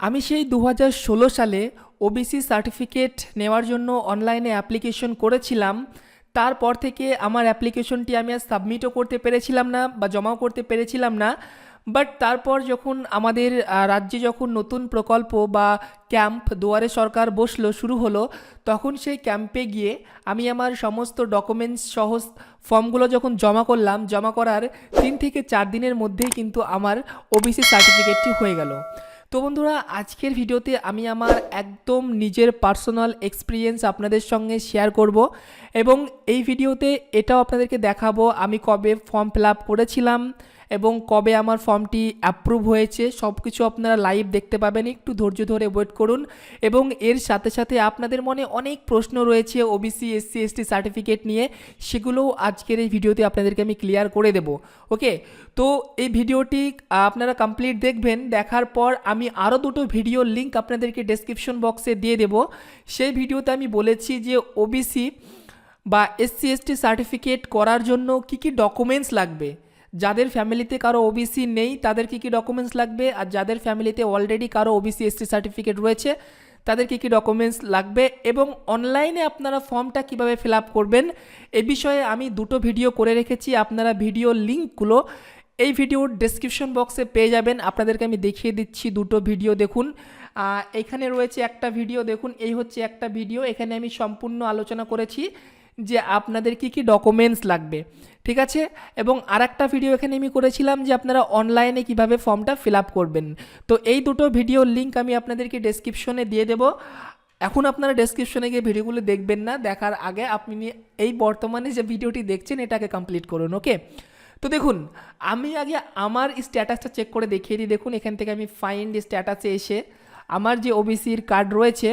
আমি সেই দু হাজার ষোলো সালে ওবিসি সার্টিফিকেট নেওয়ার জন্য অনলাইনে অ্যাপ্লিকেশন করেছিলাম। তারপর থেকে আমার অ্যাপ্লিকেশনটি আমি আর সাবমিটও করতে পেরেছিলাম না বা জমাও করতে পেরেছিলাম না। বাট তারপর যখন আমাদের রাজ্যে যখন নতুন প্রকল্প বা ক্যাম্প দুয়ারে সরকার বসল, শুরু হলো, তখন সেই ক্যাম্পে গিয়ে আমি আমার সমস্ত ডকুমেন্টস সহ ফর্মগুলো যখন জমা করলাম, জমা করার তিন থেকে চার দিনের মধ্যেই কিন্তু আমার ওবিসি সার্টিফিকেটটি হয়ে গেল। তো বন্ধুরা, আজকের ভিডিওতে আমি আমার একদম নিজের পার্সোনাল এক্সপিরিয়েন্স আপনাদের সঙ্গে শেয়ার করব এবং এই ভিডিওতে এটাও আপনাদেরকে দেখাবো আমি কবে ফর্ম ফিল আপ করেছিলাম এবং কবে আমার ফর্মটি অ্যাপ্রুভ হয়েছে সব কিছু আপনারা লাইভ দেখতে পাবেন। একটু ধৈর্য ধরে ওয়েট করুন। এবং এর সাথে সাথে আপনাদের মনে অনেক প্রশ্ন রয়েছে ওবিসি এসসি এসটি সার্টিফিকেট নিয়ে। সেগুলোও আজকের এই ভিডিওতে আপনাদেরকে আমি ক্লিয়ার করে দেব। ওকে? তো এই ভিডিওটি আপনারা কমপ্লিট দেখবেন। দেখার পর আমি আরও দুটো ভিডিওর লিঙ্ক আপনাদেরকে ডেসক্রিপশন বক্সে দিয়ে দেব। সেই ভিডিওতে আমি বলেছি যে ওবিসি বা এসসি এসটি সার্টিফিকেট করার জন্য কী কী ডকুমেন্টস লাগবে। যাদের ফ্যামিলিতে কারও ওবিসি নেই তাদের কী কী ডকুমেন্টস লাগবে? আর যাদের ফ্যামিলিতে অলরেডি কারও ওবিসি এসটি সার্টিফিকেট রয়েছে তাদের কী কী ডকুমেন্টস লাগবে? এবং অনলাইনে আপনারা ফর্মটা কীভাবে ফিল আপ করবেন? এ বিষয়ে আমি দুটো ভিডিও করে রেখেছি, আপনারা ভিডিও লিঙ্কগুলো এই ভিডিওর ডেসক্রিপশন বক্সে পেয়ে যাবেন। আপনাদেরকে আমি দেখিয়ে দিচ্ছি দুটো ভিডিও দেখুন। এখানে রয়েছে একটা ভিডিও দেখুন। এই হচ্ছে একটা ভিডিও এখানে আমি সম্পূর্ণ আলোচনা করেছি। যে আপনাদের কি কি ডকুমেন্টস লাগবে, ঠিক আছে? এবং আর একটা ভিডিও এখানে আমি করেছিলাম যে আপনারা অনলাইনে কীভাবে ফর্মটা ফিল আপ করবেন। তো এই দুটো ভিডিওর লিঙ্ক আমি আপনাদেরকে ডেসক্রিপশনে দিয়ে দেবো। এখন আপনারা ডেসক্রিপশনে গিয়ে ভিডিওগুলো দেখবেন না, দেখার আগে আপনি এই বর্তমানে যে ভিডিওটি দেখছেন, এটাকে কমপ্লিট করুন ওকে তো দেখুন, আমি আগে আমার স্ট্যাটাসটা চেক করে দেখিয়ে দিই। দেখুন, এখান থেকে আমি ফাইন্ড স্ট্যাটাসে এসে আমার যে ওবিসির কার্ড রয়েছে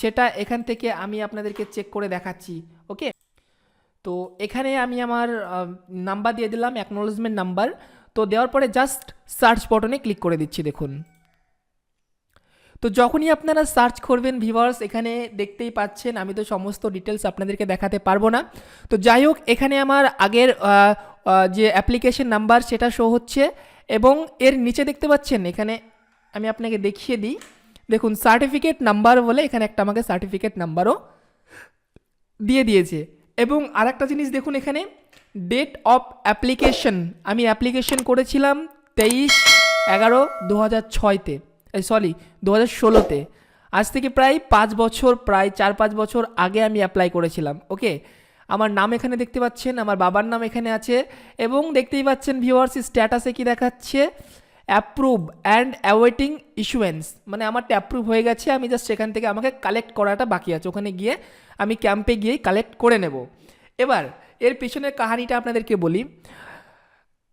সেটা এখান থেকে আমি আপনাদেরকে চেক করে দেখাচ্ছি ওকে তো এখানে আমি আমার নাম্বার দিয়ে দিলাম অ্যাকনোলজমেন্ট নাম্বার তো দেওয়ার পরে জাস্ট সার্চ বটনে ক্লিক করে দিচ্ছি, দেখুন। তো যখনই আপনারা সার্চ করবেন ভিভার্স এখানে দেখতেই পাচ্ছেন, আমি তো সমস্ত ডিটেলস আপনাদেরকে দেখাতে পারব না। তো যাই হোক, এখানে আমার আগের যে অ্যাপ্লিকেশন নাম্বার সেটা শো হচ্ছে এবং এর নিচে দেখতে পাচ্ছেন, এখানে আমি আপনাকে দেখিয়ে দিই। দেখুন সার্টিফিকেট নাম্বার বলে এখানে একটা আমাকে সার্টিফিকেট নাম্বারও দিয়ে দিয়েছে। এবং আরেকটা জিনিস দেখুন এখানে ডেট অফ অ্যাপ্লিকেশন আমি অ্যাপ্লিকেশন করেছিলাম তেইশ এগারো দু হাজার ছয়তে সরি দু হাজার ষোলোতে। আজ থেকে প্রায় পাঁচ বছর, প্রায় চার পাঁচ বছর আগে আমি অ্যাপ্লাই করেছিলাম ওকে আমার নাম এখানে দেখতে পাচ্ছেন, আমার বাবার নাম এখানে আছে, এবং দেখতেই পাচ্ছেন ভিউয়ার্স স্ট্যাটাসে কি দেখাচ্ছে? অ্যাপ্রুভ অ্যান্ড অ্যাওয়েটিং ইস্যুয়েন্স মানে আমারটা অ্যাপ্রুভ হয়ে গেছে, আমি জাস্ট সেখান থেকে আমাকে কালেক্ট করাটা বাকি আছে। ওখানে গিয়ে আমি ক্যাম্পে গিয়েই কালেক্ট করে নেব। এবার, এর পেছনের কাহানিটা আপনাদেরকে বলি।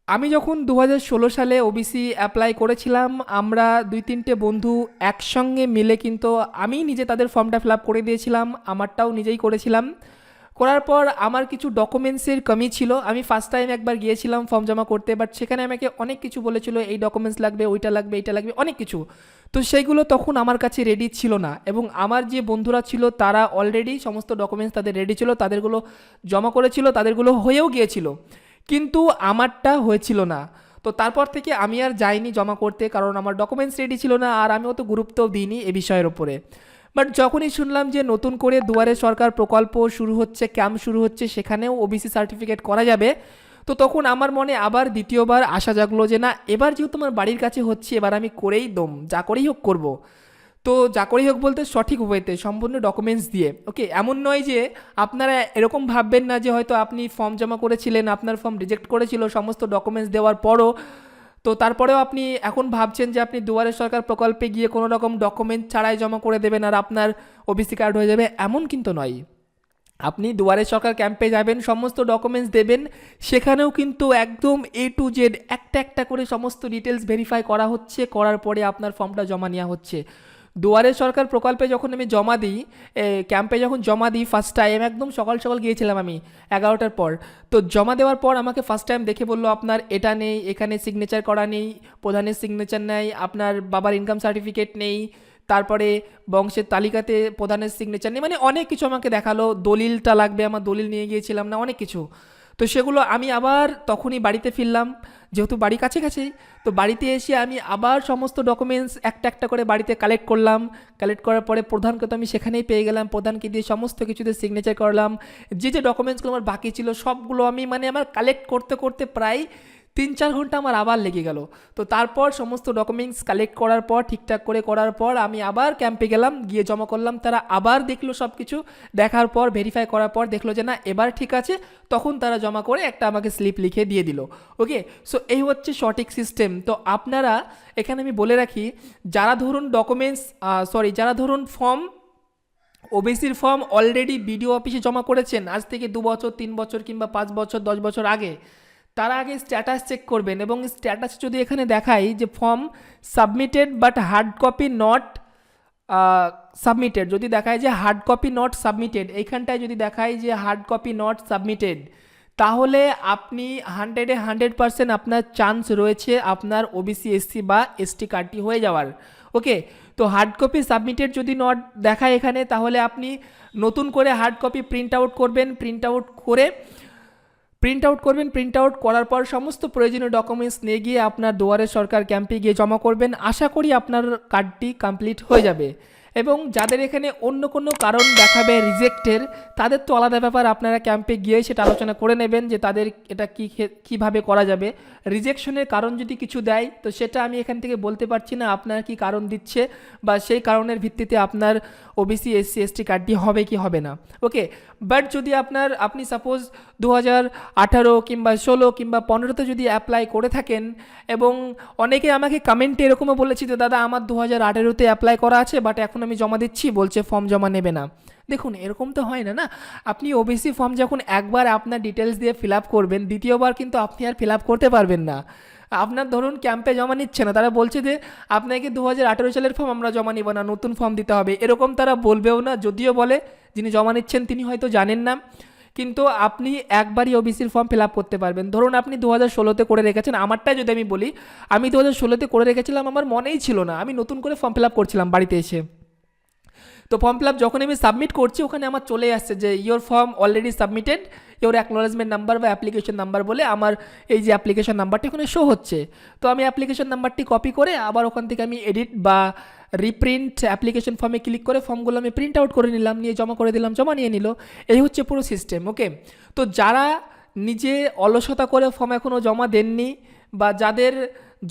আমি যখন দু হাজার ষোলো সালে ওবিসি অ্যাপ্লাই করেছিলাম, আমরা দুই তিনটে বন্ধু একসঙ্গে মিলে কিন্তু আমি নিজে তাদের ফর্মটা ফিল আপ করে দিয়েছিলাম, আমারটাও নিজেই করেছিলাম। করার পর আমার কিছু ডকুমেন্টসের কমি ছিল। আমি ফার্স্ট টাইম একবার গিয়েছিলাম ফর্ম জমা করতে বাট সেখানে আমাকে অনেক কিছু বলেছিল, এই ডকুমেন্টস লাগবে, ওইটা লাগবে, এইটা লাগবে, অনেক কিছু। তো সেইগুলো তখন আমার কাছে রেডি ছিল না, এবং আমার যে বন্ধুরা ছিল, তারা অলরেডি সমস্ত ডকুমেন্টস তাদের রেডি ছিল, তাদেরগুলো জমা করেছিল, তাদেরগুলো হয়েও গিয়েছিল। কিন্তু আমারটা হয়েছিল না। তো তারপর থেকে আমি আর যাইনি জমা করতে, কারণ আমার ডকুমেন্টস রেডি ছিল না, আর আমি অত গুরুত্বও দিইনি এ বিষয়ের ওপরে বাট যখনই শুনলাম যে নতুন করে দুয়ারে সরকার প্রকল্প শুরু হচ্ছে, ক্যাম্প শুরু হচ্ছে, সেখানেও ওবিসি সার্টিফিকেট করা যাবে, তো তখন আমার মনে আবার দ্বিতীয়বার আশা জাগলো যে না, এবার যেহেতু আমার বাড়ির কাছে হচ্ছে, এবার আমি করেই দম, যা করেই হোক করব। তো যা করেই হোক বলতে সঠিক ওয়েতে, সম্পূর্ণ ডকুমেন্টস দিয়ে ওকে এমন নয় যে আপনারা এরকম ভাববেন না যে হয়তো আপনি ফর্ম জমা করেছিলেন, আপনার ফর্ম রিজেক্ট করেছিল, সমস্ত ডকুমেন্টস দেওয়ার পরও তো তারপরেও আপনি এখন ভাবছেন যে আপনি দুয়ারে সরকার প্রকল্পে গিয়ে কোনো রকম ডকুমেন্ট ছাড়াই জমা করে দেবেন আর আপনার ওবিসি কার্ড হয়ে যাবে? এমন কিন্তু নয়। আপনি দুয়ারে সরকার ক্যাম্পে যাবেন, সমস্ত ডকুমেন্টস দেবেন, সেখানেও কিন্তু একদম এ টু জেড একটা একটা করে সমস্ত ডিটেলস ভেরিফাই করা হচ্ছে, করার পরে আপনার ফর্মটা জমা নেওয়া হচ্ছে। দুয়ারে সরকার প্রকল্পে যখন আমি জমা দিই ক্যাম্পে যখন জমা দিই ফার্স্ট টাইম একদম সকাল সকাল গিয়েছিলাম আমি, এগারোটার পর। তো জমা দেওয়ার পর আমাকে ফার্স্ট টাইম দেখে বলল, আপনার এটা নেই, এখানে সিগনেচার করা নেই, প্রধানের সিগনেচার নেই, আপনার বাবার ইনকাম সার্টিফিকেট নেই, তারপরে বংশের তালিকাতে প্রধানের সিগনেচার নেই। মানে অনেক কিছু আমাকে দেখাল, দলিলটা লাগবে, আমার দলিল নিয়ে গিয়েছিলাম না, অনেক কিছু। তো সেগুলো আমি আবার তখনই বাড়িতে ফিরলাম। যেহেতু বাড়ি কাছে কাছেই তো বাড়িতে এসে আমি আবার সমস্ত ডকুমেন্টস একটা একটা করে বাড়িতে কালেক্ট করলাম। কালেক্ট করার পরে প্রধানকে তো আমি সেখানেই পেয়ে গেলাম। প্রধানকে দিয়ে সমস্ত কিছুতে সিগনেচার করলাম। যে যে ডকুমেন্টসগুলো আমার বাকি ছিল, সবগুলো আমি মানে আমার কালেক্ট করতে করতে প্রায় তিন চার ঘণ্টা আমার আবার লেগে গেল। তো তারপর সমস্ত ডকুমেন্টস কালেক্ট করার পর, ঠিকঠাক করে করার পর আমি আবার ক্যাম্পে গেলাম, গিয়ে জমা করলাম। তারা আবার দেখল সব কিছু দেখার পর ভেরিফাই করার পর দেখল যে না, এবার ঠিক আছে। তখন তারা জমা করে একটা আমাকে স্লিপ লিখে দিয়ে দিল। ওকে সো এই হচ্ছে সঠিক সিস্টেম তো আপনারা, এখানে আমি বলে রাখি, যারা ধরুন ডকুমেন্টস সরি যারা ধরুন ফর্ম ওবিসির ফর্ম অলরেডি বিডিও অফিসে জমা করেছেন, আজ থেকে দু বছর, তিন বছর কিংবা পাঁচ বছর, দশ বছর আগে তারা আগে স্ট্যাটাস চেক করবেন এবং স্ট্যাটাস যদি এখানে দেখাই যে form submitted but hard copy not submitted যদি দেখায় যে হার্ড কপি নট সাবমিটেড এইখানটায় যদি দেখায় যে হার্ড কপি নট সাবমিটেড তাহলে আপনি হান্ড্রেডে হান্ড্রেড পারসেন্ট আপনার চান্স রয়েছে আপনার ওবিসি এসসি বা এসটি কার্ডটি হয়ে যাওয়ার। ওকে তো হার্ড কপি সাবমিটেড যদি নট দেখায় এখানে, তাহলে আপনি নতুন করে হার্ড কপি প্রিন্ট আউট করবেন। প্রিন্ট আউট করে প্রিন্ট আউট করবেন প্রিন্ট আউট করার পর সমস্ত প্রয়োজনীয় ডকুমেন্টস নিয়ে গিয়ে আপনার দুয়ারে সরকার ক্যাম্পে গিয়ে জমা করবেন। আশা করি আপনার কার্ডটি কমপ্লিট হয়ে যাবে। এবং যাদের এখানে অন্য কোনো কারণ দেখাবে রিজেক্টের তাদের তো আলাদা ব্যাপার। আপনারা ক্যাম্পে গিয়ে সেটা আলোচনা করে নেবেন যে তাদের এটা কী কীভাবে করা যাবে। রিজেকশনের কারণ যদি কিছু দেয়, তো সেটা আমি এখান থেকে বলতে পারছি না আপনার কি কারণ দিচ্ছে বা সেই কারণের ভিত্তিতে আপনার ওবিসি এসসি এসটি কার্ডটি হবে কি হবে না। ওকে বাট যদি আপনার, আপনি সাপোজ দু হাজার আঠারো কিংবা ষোলো কিংবা পনেরোতে যদি অ্যাপ্লাই করে থাকেন এবং অনেকে আমাকে কমেন্টে এরকমও বলেছে যে, দাদা, আমার দু হাজার আঠেরোতে অ্যাপ্লাই করা আছে বাট এখন আমি জমা দিচ্ছি। বলছে ফর্ম জমা নেবে না। দেখুন, এরকম তো হয় না না? আপনি ওবিসি ফর্ম যখন একবার আপনার ডিটেলস দিয়ে ফিল আপ করবেন, দ্বিতীয়বার কিন্তু আপনি আর ফিল আপ করতে পারবেন না। আপনার ধরুন ক্যাম্পে জমা নিচ্ছে না, তারা বলছে যে, আপনাকে দু হাজার আঠেরো সালের ফর্ম আমরা জমা নিব না, নতুন ফর্ম দিতে হবে। এরকম তারা বলবেও না, যদিও বলে, যিনি জমা নিচ্ছেন তিনি হয়তো জানেন না। কিন্তু আপনি একবারই ওবিসির ফর্ম ফিল আপ করতে পারবেন। ধরুন আপনি দু হাজার ষোলোতে করে রেখেছেন, আমারটাই যদি আমি বলি, আমি দু হাজার ষোলোতে করে রেখেছিলাম, আমার মনেই ছিল না। আমি নতুন করে ফর্ম ফিল আপ করছিলাম বাড়িতে এসে। তো ফর্ম ফিল আপ যখন আমি সাবমিট করছি, ওখানে আমার চলে আসছে যে your form already submitted your acknowledgement number বা অ্যাপ্লিকেশন নাম্বার বলে আমার এই যে অ্যাপ্লিকেশন নাম্বারটি ওখানে শো হচ্ছে। তো আমি অ্যাপ্লিকেশন নাম্বারটি কপি করে আবার ওখান থেকে আমি এডিট বা রিপ্রিন্ট অ্যাপ্লিকেশন ফর্মে ক্লিক করে ফর্মগুলো আমি প্রিন্ট আউট করে নিলাম, নিয়ে জমা করে দিলাম, জমা নিয়ে নিল। এই হচ্ছে পুরো সিস্টেম ওকে তো যারা নিজে অলসতা করে ফর্ম এখনও জমা দেননি বা যাদের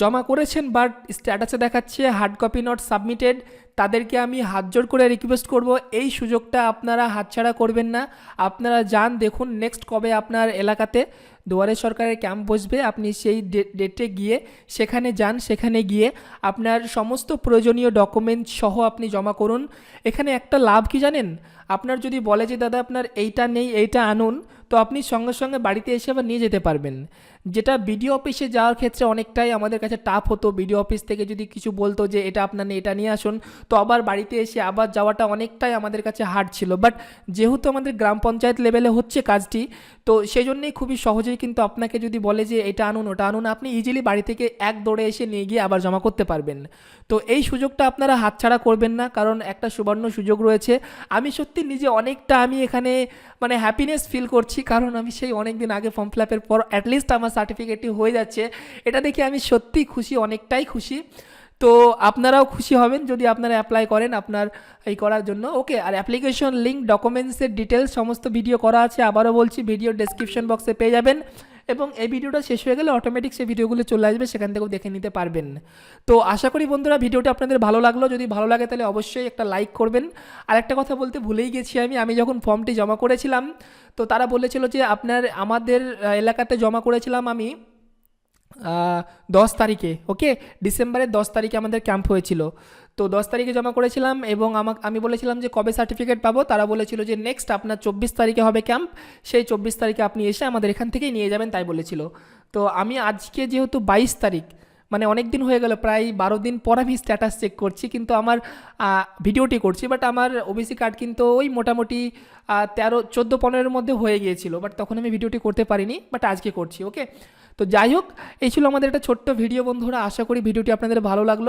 জমা করেছেন বাট স্ট্যাটাসে দেখাচ্ছে হার্ড কপি নট সাবমিটেড তাদেরকে আমি হাত জোড় করে রিকোয়েস্ট করব। এই সুযোগটা আপনারা হাতছাড়া করবেন না। আপনারা যান, দেখুন নেক্সট কবে আপনার এলাকাতে দুয়ারে সরকারের ক্যাম্প বসবে, আপনি সেই ডেটে গিয়ে সেখানে যান, সেখানে গিয়ে আপনার সমস্ত প্রয়োজনীয় ডকুমেন্ট সহ আপনি জমা করুন। এখানে একটা লাভ কি জানেন? আপনার যদি বলে যে, দাদা, আপনার এইটা নেই, এইটা আনুন, তো আপনি সঙ্গে সঙ্গে বাড়িতে এসে আবার নিয়ে যেতে পারবেন। যেটা বিডিও অফিসে যাওয়ার ক্ষেত্রে অনেকটাই আমাদের কাছে টাফ হতো। বিডিও অফিস থেকে যদি কিছু বলতো যে, এটা আপনার এটা নিয়ে আসুন, তো আবার বাড়িতে এসে আবার যাওয়াটা অনেকটাই আমাদের কাছে হার্ড ছিল। বাট যেহেতু আমাদের গ্রাম পঞ্চায়েত লেভেলে হচ্ছে কাজটি, তো সেই জন্যেই খুবই সহজেই কিন্তু আপনাকে যদি বলে যে, এটা আনুন, ওটা আনুন, আপনি ইজিলি বাড়ি থেকে এক দৌড়ে এসে নিয়ে গিয়ে আবার জমা করতে পারবেন। তো এই সুযোগটা আপনারা হাতছাড়া করবেন না, কারণ একটা সুবর্ণ সুযোগ রয়েছে। আমি সত্যি নিজে অনেকটা আমি এখানে মানে হ্যাপিনেস ফিল করছি, কারণ আমি সেই অনেক দিন আগে ফর্ম ফিল আপের পর অ্যাটলিস্ট আমার সার্টিফিকেটটি হয়ে যাচ্ছে। এটা দেখে আমি সত্যি খুশি, অনেকটাই খুশি। তো আপনারাও খুশি হবেন যদি আপনারা অ্যাপ্লাই করেন আপনার এই করার জন্য। ওকে আর অ্যাপ্লিকেশন লিঙ্ক ডকুমেন্টসের ডিটেলস সমস্ত ভিডিও করা আছে। আবারও বলছি ভিডিও ডেসক্রিপশন বক্সে পেয়ে যাবেন এবং এই ভিডিওটা শেষ হয়ে গেলে অটোমেটিক সেই ভিডিওগুলো চলে আসবে, সেখান থেকেও দেখে নিতে পারবেন। তো আশা করি বন্ধুরা ভিডিওটা আপনাদের ভালো লাগল। যদি ভালো লাগে তাহলে অবশ্যই একটা লাইক করবেন। আর একটা কথা বলতে ভুলেই গেছি আমি। আমি যখন ফর্মটি জমা করেছিলাম, তো তারা বলেছিল যে আপনার, আমাদের এলাকাতে জমা করেছিলাম আমি দশ তারিখে ওকে ডিসেম্বরের দশ তারিখে আমাদের ক্যাম্প হয়েছিল। তো দশ তারিখে জমা করেছিলাম এবং আমাকে আমি বলেছিলাম যে কবে সার্টিফিকেট পাবো? তারা বলেছিল যে নেক্সট আপনার চব্বিশ তারিখে হবে ক্যাম্প সেই চব্বিশ তারিখে আপনি এসে আমাদের এখান থেকেই নিয়ে যাবেন তাই বলেছিল। তো আমি আজকে যেহেতু বাইশ তারিখ মানে অনেক দিন হয়ে গেল, প্রায় বারো দিন পর আমি স্ট্যাটাস চেক করছি, কিন্তু আমার ভিডিওটি করছি বাট আমার ওবিসি কার্ড কিন্তু ওই মোটামুটি তেরো, চোদ্দ, পনেরোর মধ্যে হয়ে গিয়েছিল বাট তখন আমি ভিডিওটি করতে পারিনি বাট আজকে করছি ওকে তো যাই হোক, এই ছিল আমাদের একটা ছোট্ট ভিডিও বন্ধুরা, আশা করি ভিডিওটি আপনাদের ভালো লাগল।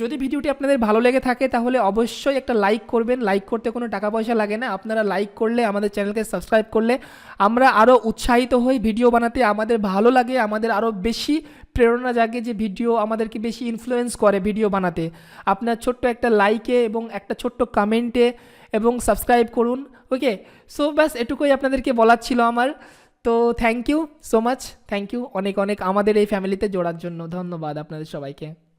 যদি ভিডিওটি আপনাদের ভালো লেগে থাকে, তাহলে অবশ্যই একটা লাইক করবেন। লাইক করতে কোনো টাকা পয়সা লাগে না। আপনারা লাইক করলে, আমাদের চ্যানেলকে সাবস্ক্রাইব করলে, আমরা আরও উৎসাহিত হই ভিডিও বানাতে। আমাদের ভালো লাগে, আমাদের আরও বেশি প্রেরণা জাগে যে ভিডিও আমাদেরকে বেশি ইনফ্লুয়েন্স করে ভিডিও বানাতে। আপনার ছোট্ট একটা লাইকে এবং একটা ছোট্ট কমেন্টে এবং সাবস্ক্রাইব করুন ওকে সো ব্যাস, এটুকুই আপনাদেরকে বলার ছিল আমার। তো thank you so much thank you অনেক অনেক আমাদের এই ফ্যামিলিতে জোড়ার জন্য। ধন্যবাদ আপনাদের সবাইকে।